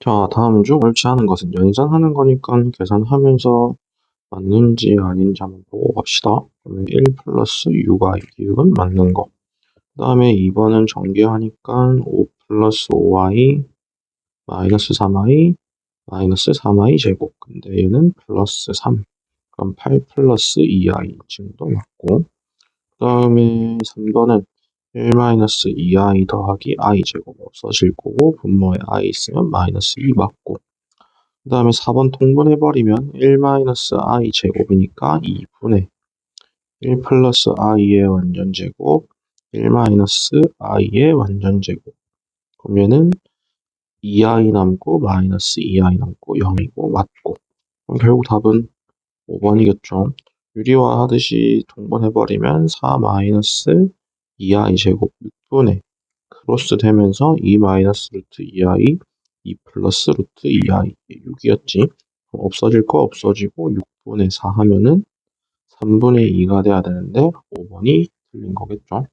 자, 다음 중 않은 것은 연산하는 거니까 계산하면서 맞는지 아닌지 한번 보고 갑시다. 그러면 1 플러스 6i, 기울은 맞는 거. 그 다음에 2번은 전개하니까 5 플러스 5i 마이너스 3i 마이너스 3i 제곱. 근데 얘는 플러스 3. 그럼 8 플러스 2i 지금도 맞고. 그 다음에 3번은 1 마이너스 2i 더하기 i 제곱 없어질 거고 분모에 i 있으면 마이너스 2 맞고 그 다음에 4번 통분해버리면 1 마이너스 i 제곱이니까 2분의 1 플러스 i의 완전 제곱 1 마이너스 i의 완전 제곱 그러면은 2i 남고 마이너스 2i 남고 0이고 맞고 그럼 결국 답은 5번이겠죠. 유리화 하듯이 통분해버리면 4 마이너스 2i 제곱 6분의 크로스 되면서 2 마이너스 루트 2i 2 플러스 루트 2i 6이었지. 없어질 거 없어지고 6분의 4 하면은 3분의 2가 돼야 되는데 5번이 틀린 거겠죠.